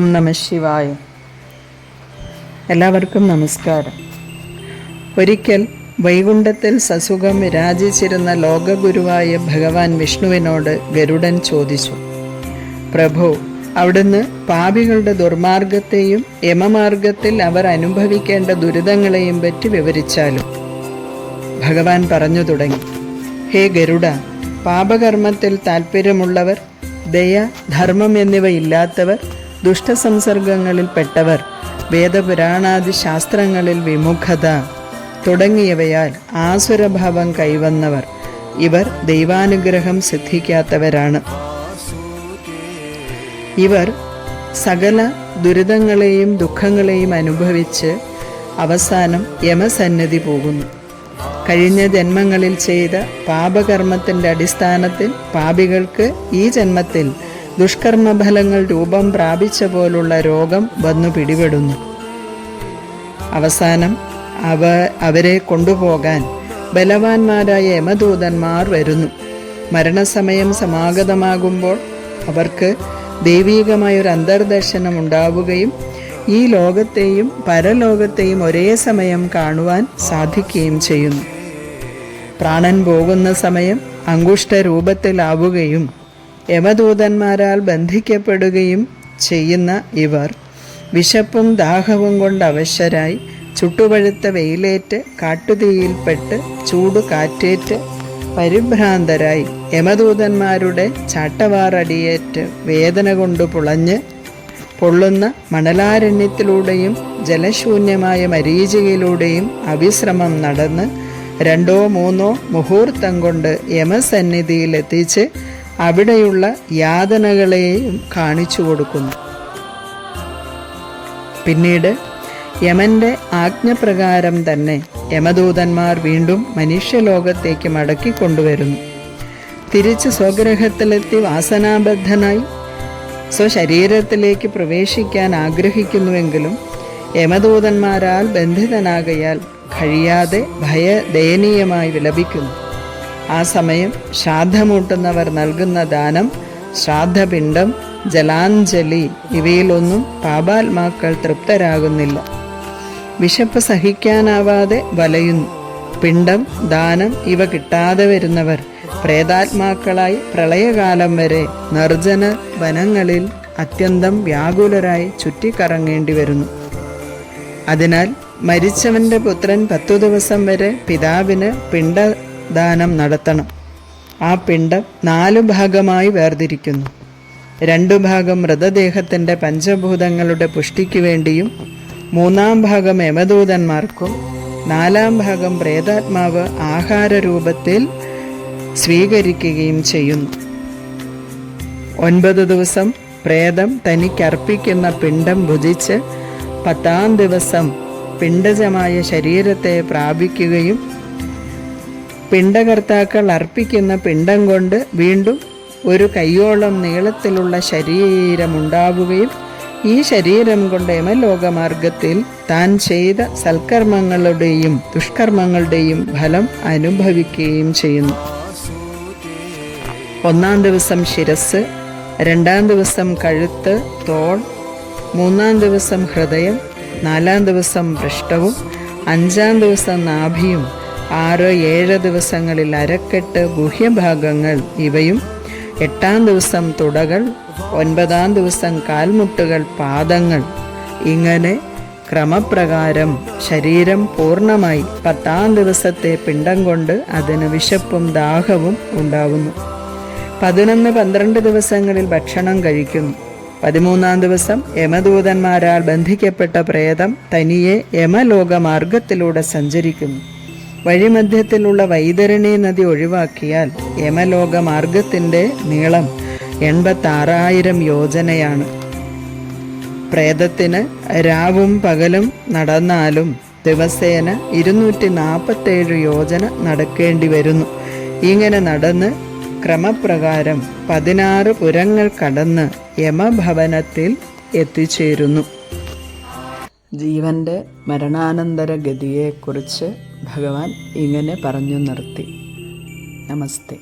നമ ശിവായ. എല്ലാവർക്കും നമസ്കാരം. ഒരിക്കൽ വൈകുണ്ഠത്തിൽ സസുഖം വിരാജിച്ചിരുന്ന ലോകഗുരുവായ ഭഗവാൻ വിഷ്ണുവിനോട് ഗരുഡൻ ചോദിച്ചു പ്രഭു അവിടുന്ന് പാപികളുടെ ദുർമാർഗത്തെയും യമമാർഗത്തിൽ അവർ അനുഭവിക്കേണ്ട ദുരിതങ്ങളെയും പറ്റി വിവരിച്ചാലും? ഭഗവാൻ പറഞ്ഞു തുടങ്ങി ഹേ ഗരുഡ പാപകർമ്മത്തിൽ താല്പര്യമുള്ളവർ ദയ ധർമ്മം എന്നിവ ഇല്ലാത്തവർ ദുഷ്ടസംസർഗങ്ങളിൽപ്പെട്ടവർ വേദപുരാണാദി ശാസ്ത്രങ്ങളിൽ വിമുഖത തുടങ്ങിയവയാൽ ആസുരഭാവം കൈവന്നവർ. ഇവർ ദൈവാനുഗ്രഹം സിദ്ധിക്കാത്തവരാണ്. ഇവർ സകല ദുരിതങ്ങളെയും ദുഃഖങ്ങളെയും അനുഭവിച്ച് അവസാനം യമസന്നിധി പോകുന്നു. കഴിഞ്ഞ ജന്മങ്ങളിൽ ചെയ്ത പാപകർമ്മത്തിന്റെ അടിസ്ഥാനത്തിൽ പാപികൾക്ക് ഈ ജന്മത്തിൽ ദുഷ്കർമ്മഫലങ്ങൾ രൂപം പ്രാപിച്ച പോലുള്ള രോഗം വന്നു പിടിപെടുന്നു. അവസാനം അവ അവരെ കൊണ്ടുപോകാൻ ബലവാന്മാരായ യമദൂതന്മാർ വരുന്നു. മരണസമയം സമാഗതമാകുമ്പോൾ അവർക്ക് ദൈവീകമായൊരു അന്തർദർശനം ഉണ്ടാവുകയും ഈ ലോകത്തെയും പരലോകത്തെയും ഒരേ സമയം കാണുവാൻ സാധിക്കുകയും ചെയ്യുന്നു. പ്രാണൻ പോകുന്ന സമയം അങ്കുഷ്ട രൂപത്തിലാവുകയും യമദൂതന്മാരാൽ ബന്ധിക്കപ്പെടുകയും ചെയ്യുന്ന ഇവർ വിശപ്പും ദാഹവും കൊണ്ട് അവശരായി ചുട്ടുപഴുത്ത വെയിലേറ്റ് കാട്ടുതീയിൽപ്പെട്ട് ചൂട് കാറ്റേറ്റ് പരിഭ്രാന്തരായി യമദൂതന്മാരുടെ ചാട്ടവാറടിയേറ്റ് വേദന കൊണ്ട് പുളഞ്ഞ് പൊള്ളുന്ന മണലാരണ്യത്തിലൂടെയും ജലശൂന്യമായ മരീചികയിലൂടെയും അവിശ്രമം നടന്ന് രണ്ടോ മൂന്നോ മുഹൂർത്തം കൊണ്ട് യമസന്നിധിയിലെത്തിച്ച് അവിടെയുള്ള യാതനകളെയും കാണിച്ചു കൊടുക്കുന്നു. പിന്നീട് യമന്റെ ആജ്ഞപ്രകാരം തന്നെ യമദൂതന്മാർ വീണ്ടും മനുഷ്യലോകത്തേക്ക് മടക്കി കൊണ്ടുവരുന്നു. തിരിച്ച് സ്വഗ്രഹത്തിലെത്തി വാസനാബദ്ധനായി സ്വശരീരത്തിലേക്ക് പ്രവേശിക്കാൻ ആഗ്രഹിക്കുന്നുവെങ്കിലും യമദൂതന്മാരാൽ ബന്ധിതനാകയാൽ കഴിയാതെ ഭയദയനീയമായി വിലപിക്കുന്നു. ആ സമയം ശ്രാദ്ധമൂട്ടുന്നവർ നൽകുന്ന ദാനം ശ്രാദ്ധപിണ്ഡം ജലാഞ്ജലി ഇവയിലൊന്നും പാപാത്മാക്കൾ തൃപ്തരാകുന്നില്ല. വിശപ്പ് സഹിക്കാനാവാതെ വലയുന്നു. പിണ്ഡം ദാനം ഇവ കിട്ടാതെ വരുന്നവർ പ്രേതാത്മാക്കളായി പ്രളയകാലം വരെ നിർജന വനങ്ങളിൽ അത്യന്തം വ്യാകുലരായി ചുറ്റിക്കറങ്ങേണ്ടി വരുന്നു. അതിനാൽ മരിച്ചവന്റെ പുത്രൻ പത്തു ദിവസം വരെ പിതാവിന് പിണ്ടദാനം നടത്തണം. ആ പിണ്ടം നാലു ഭാഗമായി വേർതിരിക്കുന്നു. രണ്ടു ഭാഗം മൃതദേഹത്തിന്റെ പഞ്ചഭൂതങ്ങളുടെ പുഷ്ടിക്ക് വേണ്ടിയും മൂന്നാം ഭാഗം യമദൂതന്മാർക്കും നാലാം ഭാഗം പ്രേതാത്മാവ് ആഹാര രൂപത്തിൽ സ്വീകരിക്കുകയും ചെയ്യുന്നു. ഒൻപത് ദിവസം പ്രേതം തനിക്കർപ്പിക്കുന്ന പിണ്ടം ഭുജിച്ച് പത്താം ദിവസം പിണ്ടജമായ ശരീരത്തെ പ്രാപിക്കുകയും പിണ്ടകർത്താക്കൾ അർപ്പിക്കുന്ന പിണ്ടം കൊണ്ട് വീണ്ടും ഒരു കയ്യോളം നീളത്തിലുള്ള ശരീരമുണ്ടാവുകയും ഈ ശരീരം കൊണ്ട് യമലോകമാർഗത്തിൽ താൻ ചെയ്ത സൽക്കർമ്മങ്ങളുടെയും ദുഷ്കർമ്മങ്ങളുടെയും ഫലം അനുഭവിക്കുകയും ചെയ്യുന്നു. ഒന്നാം ദിവസം ശിരസ് രണ്ടാം ദിവസം കഴുത്ത് തോൾ മൂന്നാം ദിവസം ഹൃദയം നാലാം ദിവസം പൃഷ്ഠവും അഞ്ചാം ദിവസം നാഭിയും ആറ് ഏഴ് ദിവസങ്ങളിൽ അരക്കെട്ട് ഗുഹ്യഭാഗങ്ങൾ ഇവയും. എട്ടാം ദിവസം തുടകൾ ഒൻപതാം ദിവസം കാൽമുട്ടുകൾ പാദങ്ങൾ. ഇങ്ങനെ ക്രമപ്രകാരം ശരീരം പൂർണമായി പത്താം ദിവസത്തെ പിണ്ടം കൊണ്ട് അതിന് വിശപ്പും ദാഹവും ഉണ്ടാകുന്നു പതിനൊന്ന് പന്ത്രണ്ട് ദിവസങ്ങളിൽ ഭക്ഷണം കഴിക്കുന്നു. പതിമൂന്നാം ദിവസം യമദൂതന്മാരാൽ ബന്ധിക്കപ്പെട്ട പ്രേതം തനിയെ യമലോകമാർഗത്തിലൂടെ സഞ്ചരിക്കുന്നു. വഴിമധ്യത്തിലുള്ള വൈതരണി നദി ഒഴിവാക്കിയാൽ യമലോക മാർഗത്തിന്റെ നീളം എൺപത്താറായിരം യോജനയാണ്. പ്രേതത്തിന് രാവും പകലും നടന്നാലും ദിവസേന ഇരുന്നൂറ്റി നാൽപ്പത്തേഴ് യോജന നടക്കേണ്ടി വരുന്നു. ഇങ്ങനെ നടന്ന് ക്രമപ്രകാരം പതിനാറ് പുരങ്ങൾ കടന്ന് യമഭവനത്തിൽ എത്തിച്ചേരുന്നു. ജീവന്റെ മരണാനന്തര ഗതിയെക്കുറിച്ച് ഭഗവാൻ ഇങ്ങനെ പറഞ്ഞു നിർത്തി. നമസ്തേ.